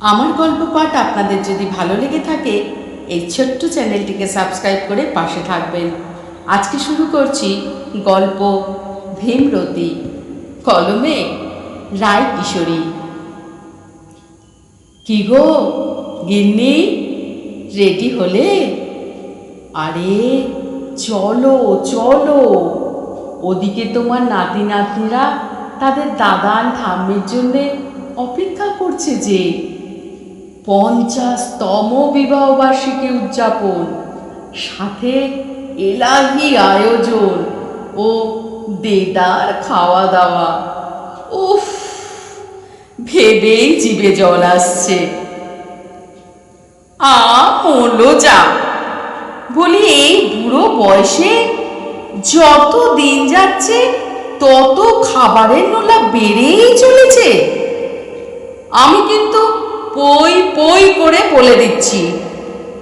আমার গল্প পাঠ আপনাদের যদি ভালো লেগে থাকে, এই ছোট্ট চ্যানেলটিকে সাবস্ক্রাইব করে পাশে থাকবেন। আজকে শুরু করছি গল্প ভীমরতি, কলমে রায় কিশোরী। কি গো, গিন্নি, রেডি হলে? আরে, চলো চলো। ওদিকে তোমার নাতি নাতনিরা তাদের দাদান ঠাম্মির জন্যে অপেক্ষা করছে যে পঞ্চাশতম বিবাহ বার্ষিকী উদযাপন, সাথে এলাহি আয়োজন ও দেদার খাওয়া দাওয়া উফ, ভেবেই জিভে জল আসছে। আ মরলো যা। বলি, এই বুড়ো বয়সে যত দিন যাচ্ছে, তত খাবারের নোলা বেড়েই চলেছে। আমি কিন্তু পই পই করে বলে দিচ্ছি।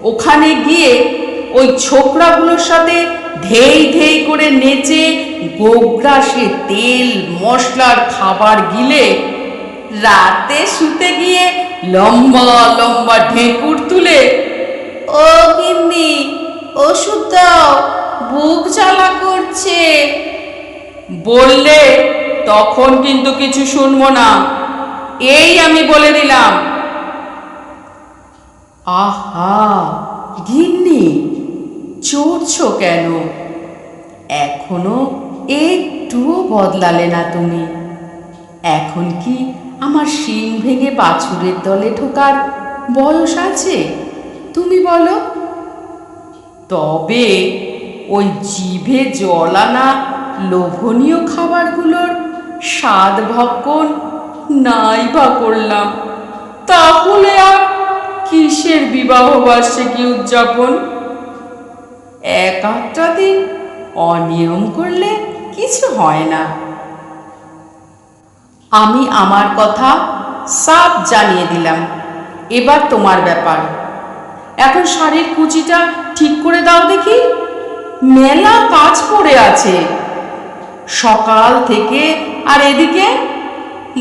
ওখানে গিয়ে ওই ছোকরাগুলোর সাথে ধেই ধেই করে নেচে গোগ্রাসে তেল, মশলার খাবার গিলে রাতে শুতে গিয়ে লম্বা লম্বা ঢেকুর তুলে, ও গিন্নি, ওষুধ দাও, বুক জ্বালা করছে। বললে, তখন কিন্তু কিছু শুনব না। এই আমি বলে দিলাম। আহা, গিন্নি, চড়ছো কেন? এখনও একটুও বদলালে না তুমি। এখন কি আমার শিং ভেঙে বাছুরের দলে ঢোকার বয়স আছে? তুমি বলো। তবে ওই জিভে জল আনা লোভনীয় খাবারগুলোর স্বাদ ভক্ষণ নাই বা করলাম। তাহলে আর কিসের বিবাহ বার্ষিকী উদযাপন? এক আধটা দিন অনিয়ম করলে কিছু হয় না। আমি আমার কথা সাফ জানিয়ে দিলাম। এবার তোমার ব্যাপার। এখন শাড়ির কুচিটা ঠিক করে দাও দেখি। মেলা কাজ পড়ে আছে। সকাল থেকে আর এদিকে?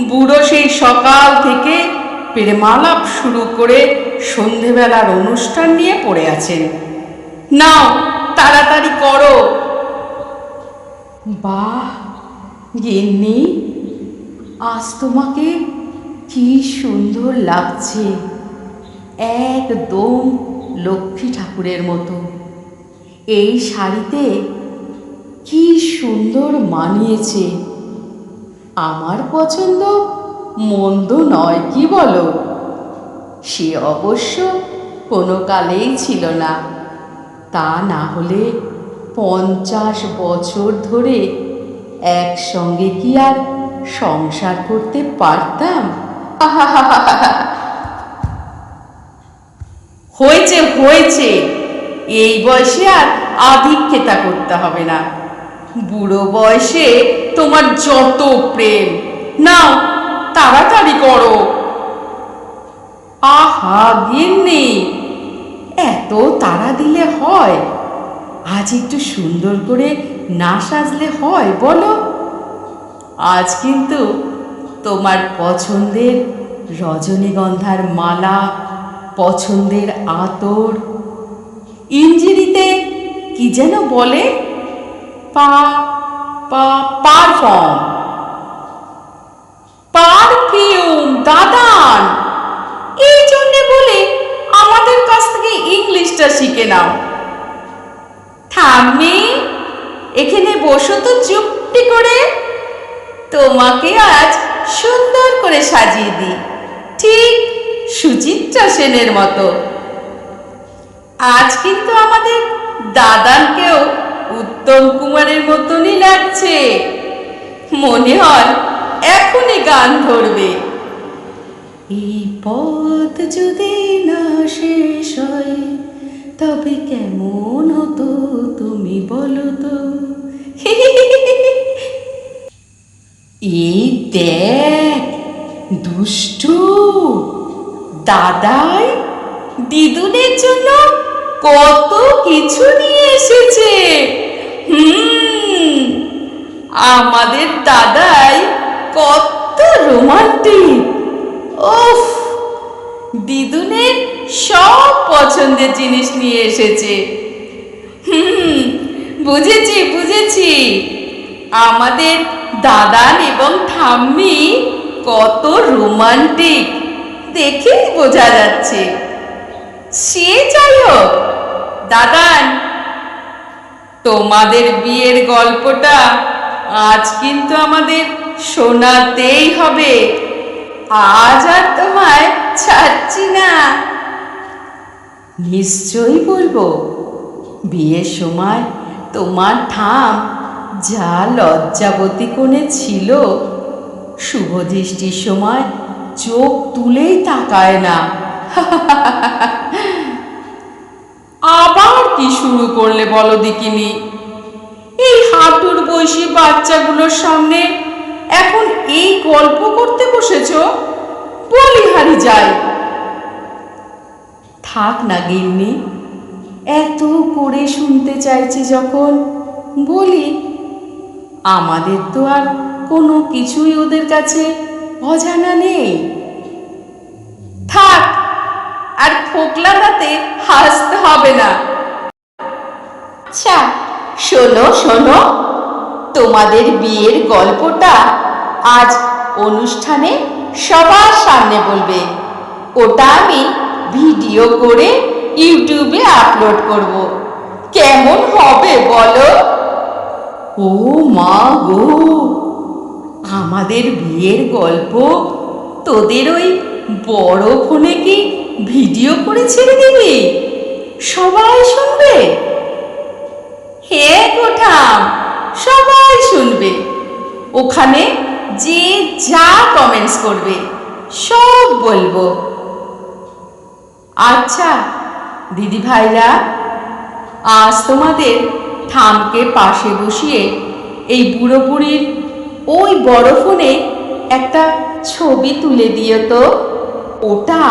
বুড়ো সেই সকাল থেকে প্রেমালাপ শুরু করে সন্ধেবেলার অনুষ্ঠান নিয়ে পড়ে আছেন। নাও, তাড়াতাড়ি করো। বাহ, গিন্নি, আজ তোমাকে কি সুন্দর লাগছে। একদম লক্ষ্মী ঠাকুরের মতো। এই শাড়িতে কি সুন্দর মানিয়েছে। আমার পছন্দ মন্দ নয়, কি বলো? সে অবশ্য কোনো কালেই ছিল না। তা না হলে পঞ্চাশ বছর ধরে একসঙ্গে কি আর সংসার করতে পারতাম? হয়েছে হয়েছে। এই বয়সে আর আধিক্যতা করতে হবে না। বুড়ো বয়সে তোমার যত প্রেম। নাও তাড়াতাড়ি করো। আহা, গিন্নি, এত তাড়া দিলে হয়। আজ একটু সুন্দর করে না সাজলে হয়, বলো। আজ কিন্তু তোমার পছন্দের রজনীগন্ধার মালা, পছন্দের আতর, ইঞ্জিরিতে কি যেন বলে? পা পা, পারফর্ম। পারফিউম, দাদান। এই জন্যে বলে আমাদের কাছ থেকে ইংলিশটা শিখে নাও। থামি এখানে বসো তো চুপটি করে। তোমাকে আজ সুন্দর করে সাজিয়ে দিই, ঠিক সুচিত্রা সেনের মতো। আজ কিন্তু আমাদের দাদানকেও উত্তম কুমারের মতনই লাগছে। মনে হয় এখনই গান ধরবে। এই পথ যদি না শেষ হয় তবে কেমন হতো তুমি বলো তো? এই দেখ দুষ্টু দাদাই দিদুনের জন্য কত কিছু নিয়ে এসেছে। হুম আমাদের দাদাই কত রোমান্টিক। ওফ দিদুনের সব পছন্দের জিনিস নিয়ে এসেছে। হুম, বুঝেছি বুঝেছি। আমাদের দাদান এবং ঠাম্মি কত রোমান্টিক। দেখেই বোঝা যাচ্ছে। সে যাই হোক, দাদান, তোমাদের বিয়ের গল্পটা আজ কিন্তু আমাদের শোনাতেই হবে। আজ আর তোমায় ছাড়ছি না। নিশ্চয়ই বলব, বিয়ের সময় তোমার ঠাম যা লজ্জাবতী কোণে ছিল শুভ দৃষ্টির সময় চোখ তুলেই তাকায় না। আবার কি শুরু করলে বলো দিকিনি? এই হাঁটুর বয়সী বাচ্চাগুলোর সামনে এখন এই গল্প করতে বসেছ? বলিহারি যায় থাক না গিন্নি, এত করে শুনতে চাইছে যখন, বলি, আমাদের তো আর কোনো কিছুই ওদের কাছে অজানা নেই। থাক, আর ফোকলাটাতে হাসতে হবে না। আচ্ছা শোনো শোনো। তোমাদের বিয়ের গল্পটা আজ অনুষ্ঠানে সবার সামনে বলবে। ওটা আমি ভিডিও করে ইউটিউবে আপলোড করব। কেমন হবে বলো? ও মা গো, আমাদের বিয়ের গল্প তোদের ওই বড় ফোনে কি ভিডিও করে ছেড়ে দিবি? সবাই শুনবে? হে গোঠাম সবাই শুনবে। ওখানে যে যা কমেন্টস করবে, সব বলব। আচ্ছা দিদি ভাইরা, আজ তোমাদের থামকে পাশে বসিয়ে এই বুড়ো বুড়ির ওই বড় ফোনে একটা ছবি তুলে দিও তো। ওটা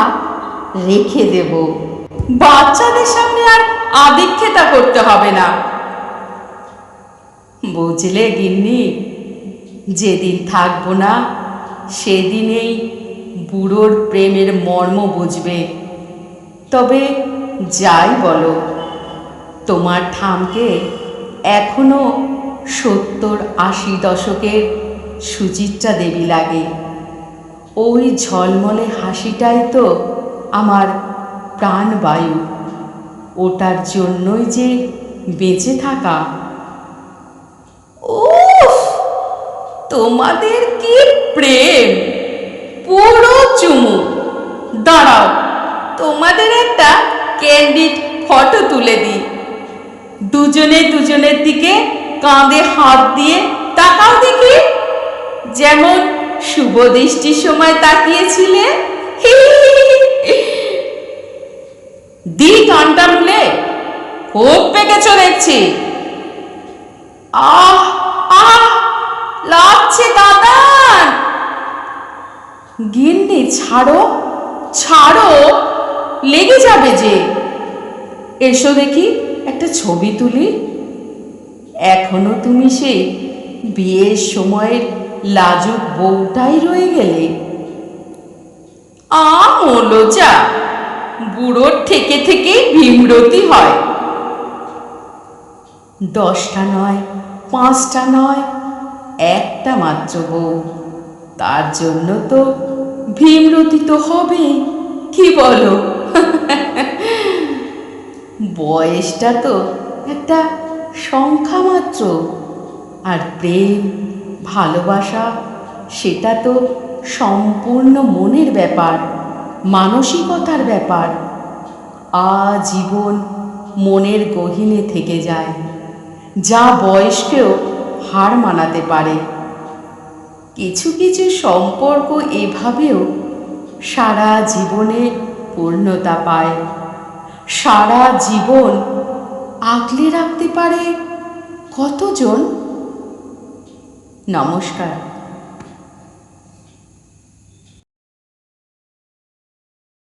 রেখে দেব। বাচ্চাদের সামনে আর আদিক্ষেতা করতে হবে না। বুঝলে গিন্নি, যেদিন থাকব না, সেদিনেই বুড়োর প্রেমের মর্ম বুঝবে। তবে যাই বলো, তোমার ঠামকে এখনও সত্তর আশি দশকের সুচিত্রা দেবী লাগে। ওই ঝলমলে হাসিটাই তো আমার প্রাণবায়ু। ওটার জন্যই যে বেঁচে থাকা তোমাদের কি প্রেম? পুরো চুমু। দাঁড়াও, তোমাদের একটা ক্যান্ডিড ফটো তুলে দিই। দুজনে দুজনের দিকে কাঁধে হাত দিয়ে তাকাও দেখি। যেমন শুভ দৃষ্টির সময় তাকিয়েছিলে। দি কানটা খুব পেকেছ দেখছি। আহ লাগছে দাদান। গিন্নি, ছাড়ো ছাড়ো, লেগে যাবে যে। এসো দেখি, একটা ছবি তুলি। এখনও তুমি সেই বিয়ের সময়ের লাজুক বউটাই রয়ে গেলে। আমলো যা বুড়োর থেকে থেকেই ভীমরতি হয়। দশটা নয়, পাঁচটা নয় একটা মাত্র বউ। তার জন্য তো ভীমরতি তো হবে, কি বলো? বয়সটা তো একটা সংখ্যা মাত্র। আর প্রেম, ভালোবাসা, সেটা তো সম্পূর্ণ মনের ব্যাপার, মানসিকতার ব্যাপার। আজীবন মনের গহিনে থেকে যায়। যা বয়সকেও হার মানাতে পারে। কিছু কিছু সম্পর্ক এভাবেও সারা জীবনে পূর্ণতা পায়। সারা জীবন আগলে রাখতে পারে কতজন? নমস্কার।